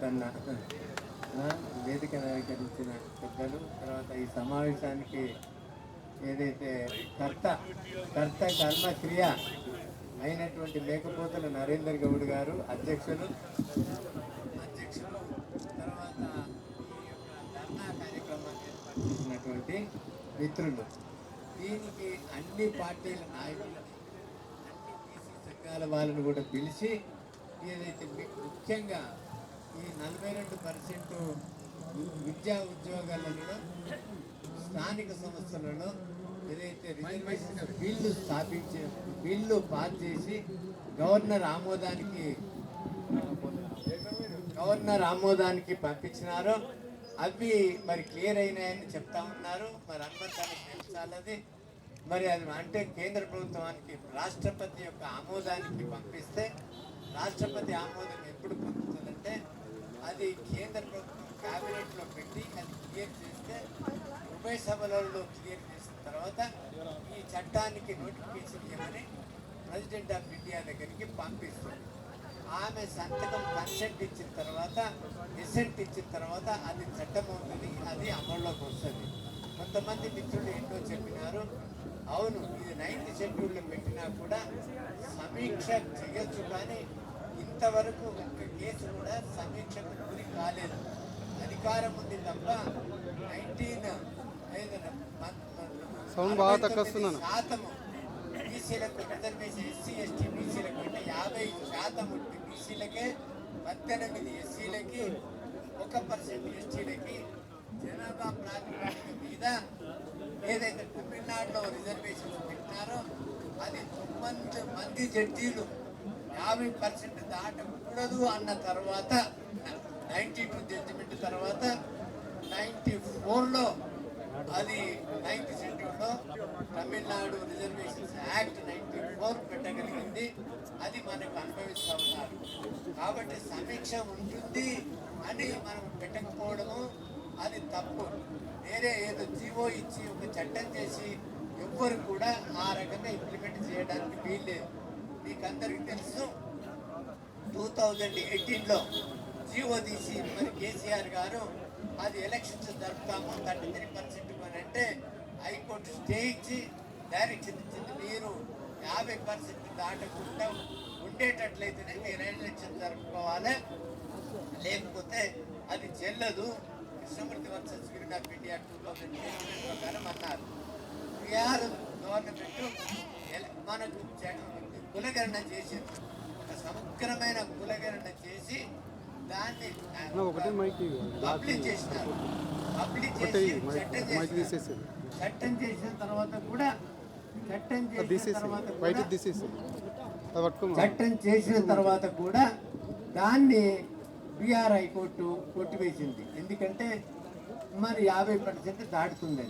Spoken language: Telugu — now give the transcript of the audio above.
తన వేదిక వేదికను అలంకరించిన పెద్దలు తర్వాత ఈ సమావేశానికి ఏదైతే కర్త కర్త కర్మ క్రియ అయినటువంటి మేకపోతల నరేందర్ గౌడ్ గారు అధ్యక్షులు. అధ్యక్షులు. తర్వాత ఈ యొక్క ధర్నా కార్యక్రమాన్ని ఏర్పాటు మిత్రులు. దీనికి అన్ని పార్టీల నాయకులని అన్ని బీసీ సంఘాల వాళ్ళని కూడా పిలిచి ఏదైతే ముఖ్యంగా ఈ నలభై రెండు పర్సెంట్ విద్యా ఉద్యోగాలలో స్థానిక సంస్థలలో ఏదైతే రిజర్వేషన్ బిల్లు స్థాపించే బిల్లు పాస్ చేసి గవర్నర్ ఆమోదానికి గవర్నర్ ఆమోదానికి పంపించినారో అవి మరి క్లియర్ అయినాయని చెప్తా ఉన్నారు. మరి అనుమతానికి పెంచాలది మరి అది అంటే కేంద్ర ప్రభుత్వానికి రాష్ట్రపతి యొక్క ఆమోదానికి పంపిస్తే రాష్ట్రపతి ఆమోదం ఎప్పుడు పొందుతుందంటే అది కేంద్ర ప్రభుత్వం క్యాబినెట్లో పెట్టి అది క్లియర్ చేస్తే ఉభయ సభలలో క్లియర్ చేసిన తర్వాత ఈ చట్టానికి నోటిఫికేషన్ ఇవ్వమని ప్రెసిడెంట్ ఆఫ్ ఇండియా దగ్గరికి పంపిస్తుంది. ఆమె సంతకం కన్సెంట్ ఇచ్చిన తర్వాత రిసెంట్ ఇచ్చిన తర్వాత అది చట్టం అవుతుంది అది అమల్లోకి వస్తుంది. కొంతమంది మిత్రులు ఏంటో చెప్పినారు అవును ఇది నైన్త్ షెడ్యూల్లో పెట్టినా కూడా సమీక్ష చేయొచ్చు కానీ ఇంతవరకు ఒక్క కేసు కూడా సమీక్షకు గురి కాలేదు అధికారం ఉంది తప్ప నైన్టీన్ సౌండ్ బాగా తక్కువ వస్తుందన్న. శాతము బీసీలకు రిజర్వేషన్ ఎస్సీ ఎస్టీ బీసీలకు అంటే యాభై శాతం ఉంటే బీసీలకే పద్దెనిమిది ఎస్సీలకి ఒక పర్సెంట్ ఎస్టీలకి జనాభా ప్రాతిపదిక మీద ఏదైతే తమిళనాడులో రిజర్వేషన్ పెట్టినారో అది తొమ్మిది మంది జడ్జీలు యాభై పర్సెంట్ దాటకూడదు అన్న తర్వాత నైంటీ టూ జడ్జిమెంట్ తర్వాత నైంటీ ఫోర్లో అది నైన్త్ షెడ్యూల్లో Tamil Nadu reservations act ninety four పెట్టగలిగింది. అది మనకు అనుభవిస్తూ ఉన్నారు. కాబట్టి సమీక్ష ఉంటుంది అని మనం పెట్టకపోవడము అది తప్పు. వేరే ఏదో జీవో ఇచ్చి ఒక చట్టం చేసి ఎవ్వరు కూడా ఆ రకంగా ఇంప్లిమెంట్ చేయడానికి వీల్లేదు. మీకు అందరికీ తెలుసు. టూ థౌజండ్ ఎయిటీన్లో జీవో తీసి మరి కేసీఆర్ గారు అది ఎలక్షన్స్ జరుపుతాము థర్టీ త్రీ పర్సెంట్ అని అంటే హైకోర్టు స్టే ఇచ్చి డైరెక్షన్ ఇచ్చింది మీరు. యాభై పర్సెంట్ దాటకుండా ఉండేటట్లయితేనే మీరు ఎలక్షన్ జరుపుకోవాలి. లేకపోతే అది చెల్లదు. Krishnamurthy versus green of India two thousand ప్రకారం అన్నారు బీహార్ గవర్నమెంట్ మనకు చ- చేసింది ఒక సమగ్రమైన కులగణన చేసి దాన్ని. పబ్లిష్ చేసినారు. పబ్లిష్ ఒకటే చేసి చట్టం చేసినారు. చట్టం చేసిన తర్వాత కూడా చట్టం చేసిన తర్వాత చట్టం చేసిన తర్వాత కూడా దాన్ని బీఆర్ హైకోర్టు కొట్టివేసింది. ఎందుకంటే మరి యాభై పర్సెంట్ దాటుతుందని.